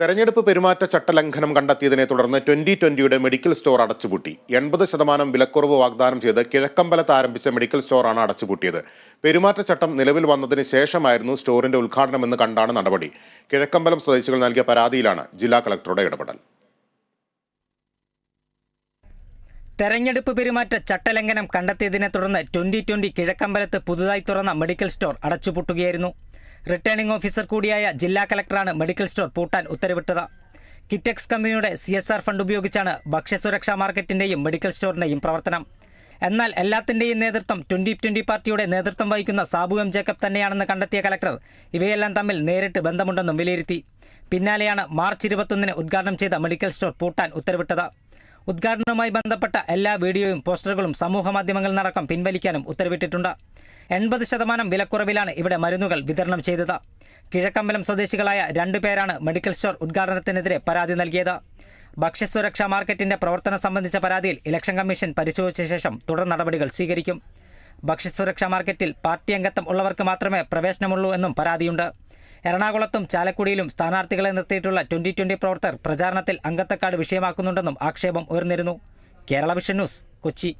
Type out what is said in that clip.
തെരഞ്ഞെടുപ്പ് പെരുമാറ്റച്ചട്ട ലംഘനം കണ്ടെത്തിയതിനെ തുടർന്ന് ട്വന്റി ട്വന്റിയുടെ മെഡിക്കൽ സ്റ്റോർ അടച്ചുപൂട്ടി. എൺപത് ശതമാനം വിലക്കുറവ് വാഗ്ദാനം ചെയ്ത് കിഴക്കമ്പലത്ത് ആരംഭിച്ച മെഡിക്കൽ സ്റ്റോറാണ് അടച്ചുപൂട്ടിയത്. പെരുമാറ്റച്ചട്ടം നിലവിൽ വന്നതിന് ശേഷമായിരുന്നു സ്റ്റോറിന്റെ ഉദ്ഘാടനമെന്ന് കണ്ടാണ് നടപടി. കിഴക്കമ്പലം സ്വദേശികൾ നൽകിയ പരാതിയിലാണ് ജില്ലാ കളക്ടറുടെ ഇടപെടൽ. തെരഞ്ഞെടുപ്പ് പെരുമാറ്റ ചട്ടലംഘനം കണ്ടെത്തിയതിനെ തുടർന്ന് ട്വന്റി ട്വന്റി കിഴക്കമ്പലത്ത് പുതുതായി തുറന്ന മെഡിക്കൽ സ്റ്റോർ അടച്ചുപൂട്ടുകയായിരുന്നു. റിട്ടേണിംഗ് ഓഫീസർ കൂടിയായ ജില്ലാ കലക്ടറാണ് മെഡിക്കൽ സ്റ്റോർ പൂട്ടാൻ ഉത്തരവിട്ടത്. കിറ്റെക്സ് കമ്പനിയുടെ സി എസ് ആർ ഫണ്ട് ഉപയോഗിച്ചാണ് ഭക്ഷ്യസുരക്ഷാ മാർക്കറ്റിന്റെയും മെഡിക്കൽ സ്റ്റോറിന്റെയും പ്രവർത്തനം. എന്നാൽ എല്ലാത്തിന്റെയും നേതൃത്വം ട്വന്റി ട്വന്റി പാർട്ടിയുടെ നേതൃത്വം വഹിക്കുന്ന സാബു എം ജേക്കബ് തന്നെയാണെന്ന് കണ്ടെത്തിയ കലക്ടർ ഇവയെല്ലാം തമ്മിൽ നേരിട്ട് ബന്ധമുണ്ടെന്നും വിലയിരുത്തി. പിന്നാലെയാണ് മാർച്ച് ഇരുപത്തൊന്നിന് ഉദ്ഘാടനം ചെയ്ത മെഡിക്കൽ സ്റ്റോർ പൂട്ടാൻ ഉത്തരവിട്ടത്. ഉദ്ഘാടനവുമായി ബന്ധപ്പെട്ട എല്ലാ വീഡിയോയും പോസ്റ്ററുകളും സമൂഹമാധ്യമങ്ങളിലടക്കം പിൻവലിക്കാനും ഉത്തരവിട്ടിട്ടുണ്ട്. എൺപത് ശതമാനം വിലക്കുറവിലാണ് ഇവിടെ മരുന്നുകൾ വിതരണം ചെയ്തത്. കിഴക്കമ്പലം സ്വദേശികളായ രണ്ടു പേരാണ് മെഡിക്കൽ സ്റ്റോർ ഉദ്ഘാടനത്തിനെതിരെ പരാതി നൽകിയത്. ഭക്ഷ്യസുരക്ഷാ മാർക്കറ്റിന്റെ പ്രവർത്തനം സംബന്ധിച്ച പരാതിയിൽ ഇലക്ഷൻ കമ്മീഷൻ പരിശോധിച്ച ശേഷം തുടർ നടപടികൾ സ്വീകരിക്കും. ഭക്ഷ്യസുരക്ഷാ മാർക്കറ്റിൽ പാർട്ടി അംഗത്വം ഉള്ളവർക്ക് മാത്രമേ പ്രവേശനമുള്ളൂ എന്നും പരാതിയുണ്ട്. എറണാകുളത്തും ചാലക്കുടിയിലും സ്ഥാനാർത്ഥികളെ നിർത്തിയിട്ടുള്ള ട്വന്റി ട്വന്റി പ്രവർത്തകർ പ്രചാരണത്തിൽ അംഗത്തക്കാട് വിഷയമാക്കുന്നുണ്ടെന്നും ആക്ഷേപം ഉയർന്നിരുന്നു. Kerala vision news Kochi.